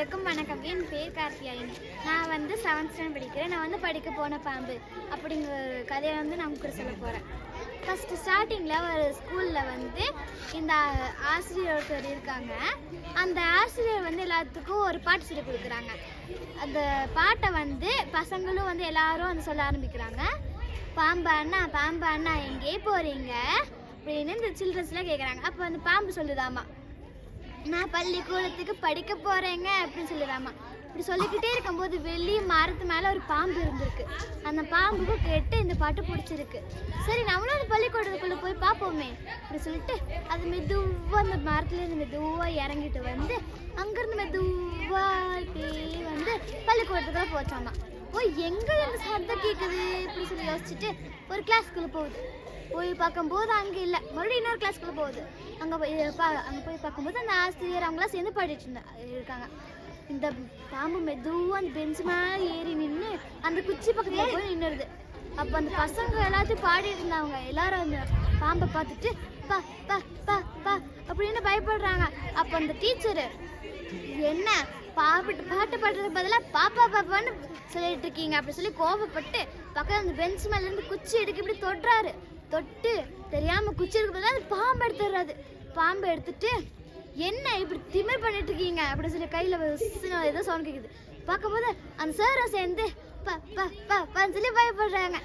அனைவருக்கும் வணக்கம். என் பேர் கார்த்தியாயினி. நான் வந்து செவன்த் ஸ்டாண்டர்ட் படிக்கிறேன். நான் வந்து படிக்க போன பாம்பு அப்படிங்கிற ஒரு கதையை வந்து நான் உங்களுக்கு சொல்ல போகிறேன் ஃபஸ்ட்டு ஸ்டார்டிங்கில் ஒரு ஸ்கூலில் வந்து இந்த ஆசிரியர் ஒருத்தர் இருக்காங்க. அந்த ஆசிரியர் வந்து எல்லாத்துக்கும் ஒரு பாட்டு சொல்லி கொடுக்குறாங்க. அந்த பாட்டை வந்து பசங்களும் வந்து எல்லாரும் வந்து சொல்ல ஆரம்பிக்கிறாங்க. பாம்பு அண்ணா பாம்பு அண்ணா எங்கே போகிறீங்க அப்படின்னு இந்த சில்ட்ரன்ஸ்லாம் கேட்குறாங்க அப்போ அந்த பாம்பு சொல்லுதாமா? நான் பள்ளிக்கூடத்துக்கு படிக்க போகிறேங்க அப்படின்னு சொல்லிடுறாமா இப்படி சொல்லிக்கிட்டே இருக்கும்போது வெளியே மரத்து மேலே ஒரு பாம்பு இருந்திருக்கு. அந்த பாம்புக்கு கேட்டு இந்த பாட்டு பிடிச்சிருக்கு. சரி நம்மளும் அந்த பள்ளிக்கூடத்துக்குள்ளே போய் பார்ப்போமே. அப்படி சொல்லிட்டு அது மெதுவாக அந்த மரத்துலேருந்து மெதுவாக இறங்கிட்டு வந்து அங்கேருந்து மெதுவாக வந்து பள்ளிக்கூடத்துக்குள்ளே போச்சாமா. ஓ எங்கே இந்த சத்தம் கேட்குது இப்படி சொல்லி யோசிச்சுட்டு ஒரு கிளாஸ்க்குள்ளே போகுது. போய் பார்க்கும்போது அங்கே இல்லை. மறுபடியும் இன்னொரு கிளாஸ்க்குள்ளே போகுது. அங்கே போய் பா அங்கே போய் பார்க்கும்போது அந்த ஆசிரியர் அவங்களாம் சேர்ந்து படிச்சுட்டு இருந்தா இருக்காங்க. இந்த பாம்பு மெதுவாக அந்த பெஞ்ச் மேலே ஏறி நின்று அந்த குச்சி பக்கத்தில் போய் நின்றுடுது அப்போ அந்த பசங்க எல்லாத்தையும் பாடிட்டு இருந்தாங்க எல்லாரும் அந்த பாம்பை பார்த்துட்டு பா பா பா பா அப்படின்னு பயப்படுறாங்க. அப்போ அந்த டீச்சரு என்ன? பாட்டு பாட்டு பாடுறதுக்கு பதிலாக பாப்பா பாப்பான்னு சொல்லிட்டு இருக்கீங்க. அப்படி சொல்லி கோபப்பட்டு பக்கத்தில் அந்த பெஞ்ச் மேலேருந்து குச்சி எடுக்க இப்படி தொடுறாரு. தொட்டு தெரியாம குச்சி பதிலாக அது பாம்பு எடுத்துடுறாது. பாம்பு எடுத்துட்டு என்ன இப்படி திமிர் பண்ணிட்டு இருக்கீங்க? அப்படின்னு சொல்லி கையில் ஏதோ சவுண்ட் கேக்குது. பார்க்கும்போது அந்த சாரை சேர்ந்து ப ப ப சொல்லி பயப்படுறாங்க.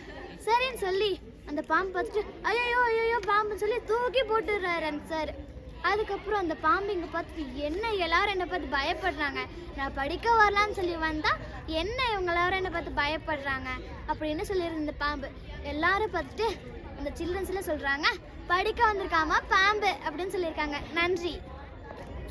சரின்னு சொல்லி அந்த பாம்பு பார்த்துட்டு ஐயோ ஐயோ பாம்புன்னு சொல்லி தூக்கி போட்டுடுறாரு அந்த சார் அதுக்கப்புறம் அந்த பாம்பு இங்கே பார்த்துட்டு என்ன எல்லாரும் என்னை பார்த்து பயப்படுறாங்க? நான் படிக்க வரலான்னு சொல்லி வந்தால் என்ன இவங்க எல்லாரும் என்னை பார்த்து பயப்படுறாங்க? அப்படின்னு சொல்லியிருந்த பாம்பு. எல்லாரும் பார்த்துட்டு அந்த சில்ட்ரன்ஸ்ல சொல்றாங்க படிக்க வந்திருக்காமா பாம்பு அப்படின்னு சொல்லியிருக்காங்க. நன்றி.